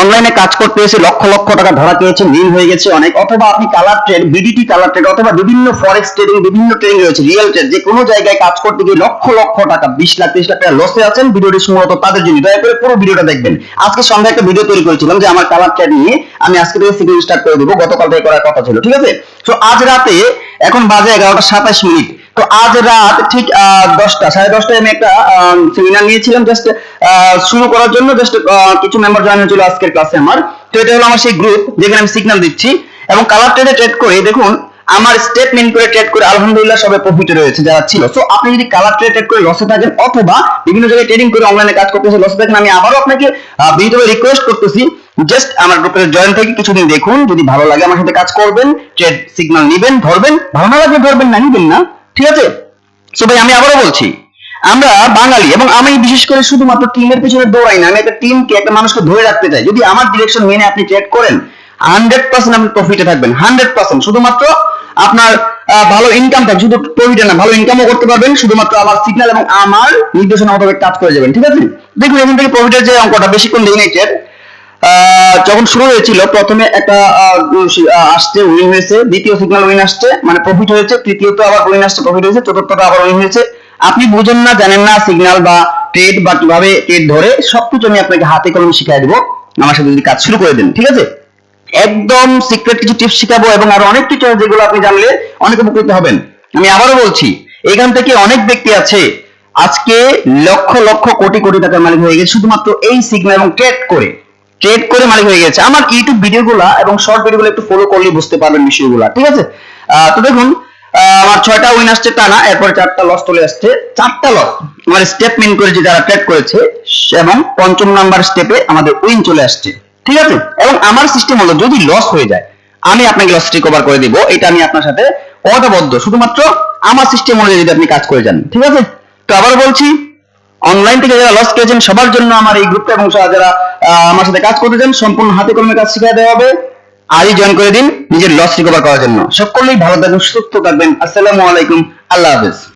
অনলাইনে কাজ করতে এসে লক্ষ লক্ষ টাকা ধরা পেয়েছেন ঋণ হয়ে গেছে অনেক। অথবা আপনি colour trade BDT colour trade অথবা বিভিন্ন ফরেক্স ট্রেডিং বিভিন্ন ট্রেডিং রয়েছে রিয়েল ট্রেড যে কোনো জায়গায় কাজ করতে গিয়ে লক্ষ লক্ষ টাকা, বিশ লাখ, ত্রিশ লাখ টাকা লসে আছেন, ভিডিওটি সম্ভবত তাদের জন্য। দয়া করে পুরো ভিডিওটা দেখবেন। আজকে সন্ধ্যায় একটা ভিডিও তৈরি করেছিলাম যে আমার কালার ট্রেড নিয়ে আমি আজকে থেকে সিগন্যাল স্টার্ট করে দেবো। গতকাল থেকে করার কথা ছিল, ঠিক আছে? তো আজ রাতে, এখন বাজে এগারোটা সাতাশ মিনিট। তো আজ রাত ঠিক দশটা, সাড়ে দশটায় আমি একটা সেমিনার নিয়েছিলাম জাস্ট শুরু করার জন্য জাস্ট কিছু মেম্বার জয়েন হয়েছিল আজকের ক্লাসে আমার। তো এটা হলো আমার সেই গ্রুপ যেখানে আমি সিগন্যাল দিচ্ছি। এবং কালার ট্রেডে ট্রেড করে, দেখুন, আমার স্টেটমেন্ট করে ট্রেড করে আলহামদুলিল্লাহ সবে প্রফিটে রয়েছে যারা ছিল। সো আপনি যদি কালার ট্রেড ট্রেড করে লসে থাকেন, অথবা বিভিন্ন জায়গায় ট্রেডিং করে অনলাইনে কাজ করতেছে লসে থাকেন, আমি আবারও আপনাকে বিনীতভাবে রিকোয়েস্ট করতেছি জাস্ট আমার গ্রুপের জয়েন থেকে কিছুদিন দেখুন, যদি ভালো লাগে আমার সাথে কাজ করবেন ট্রেড সিগন্যাল নিবেন, ধরবেন, ভালো না লাগলে ধরবেন না, নিবেন না। ঠিক আছে? সো ভাই, আমি আবারও বলছি, আমরা বাঙালি এবং আমি বিশেষ করে শুধুমাত্র টিমের পিছনে দৌড়াই না, আমি একটা টিমকে একটা মানুষকে ধরে রাখতে চাই। যদি আমার ডিরেকশন মেনে আপনি ট্রেড করেন হান্ড্রেড পার্সেন্ট আপনি প্রফিটে থাকবেন হান্ড্রেড পার্সেন্ট শুধুমাত্র আপনার ভালো ইনকাম থাকবে শুধু প্রফিটে না, ভালো ইনকামও করতে পারবেন, শুধুমাত্র আমার সিগন্যাল এবং আমার নির্দেশনা মোতাবেক কাজ করে যাবেন, ঠিক আছে? দেখুন, এখান থেকে প্রফিটের যে অঙ্কটা, বেশিক্ষণ দেই নাই ট্রেড যখন শুরু হয়েছিল, প্রথমে একটা আসছে উইন হয়েছে, দ্বিতীয় সিগন্যাল উইন আসছে মানে প্রফিট হয়েছে, তৃতীয়ত আবার উইন আসছে প্রফিট হয়েছে চতুর্থটা আবার উইন হয়েছে। আপনি বুঝেন না, জানেন না সিগন্যাল বা ট্রেড বা কীভাবে ট্রেড ধরে, সবকিছু আমি আপনাকে হাতে কলমে শিখাই দেবো। আমার সাথে যদি কাজ শুরু করে দেন, ঠিক আছে? একদম সিক্রেট কিছু টিপস শিখাবো এবং আরও অনেক কিছু যেগুলো আপনি জানলে অনেক উপকৃত হবেন। আমি আবারও বলছি, এখান থেকে অনেক ব্যক্তি আছে, আজকে লক্ষ লক্ষ কোটি কোটি টাকার মালিক হয়ে গেছে, শুধুমাত্র এই সিগন্যাল এবং ট্রেড করে। ট্রেড করে মালিক হয়ে গেছে। আমার ইউটিউব ভিডিওগুলো এবং শর্ট ভিডিওগুলো একটু ফলো করলেই বুঝতে পারবেন বিষয়গুলো, ঠিক আছে? তো দেখুন আমার ছয়টা উইন আসছে টানা এরপর চারটা লস চলে আসছে। চারটা লস আমার স্টেপ মেন করেছে যারা ট্রেড করেছে, এবং পঞ্চম নাম্বার স্টেপে আমাদের উইন চলে আসছে, ঠিক আছে? এবং আমার সিস্টেম হলো, যদি লস হয়ে যায়, আমি আপনাকে লস রিকভার করে দিব, এটা আমি আপনার সাথে অদাবদ্ধ শুধুমাত্র আমার সিস্টেম অনুযায়ী যদি আপনি কাজ করে যান, ঠিক আছে? তো আবার বলছি অনলাইন থেকে যারা লস খেয়েছেন, সবার জন্য আমার এই গ্রুপটা এবং যারা আমার সাথে কাজ করতে চান, সম্পূর্ণ হাতে কলমে কাজ শিখিয়ে দেওয়া হবে। আজই জয়েন করে দিন, নিজের লস রিকভার করার জন্য। সকলেই ভালো থাকবেন সুস্থ থাকবেন। আসসালামু আলাইকুম, আল্লাহ হাফেজ।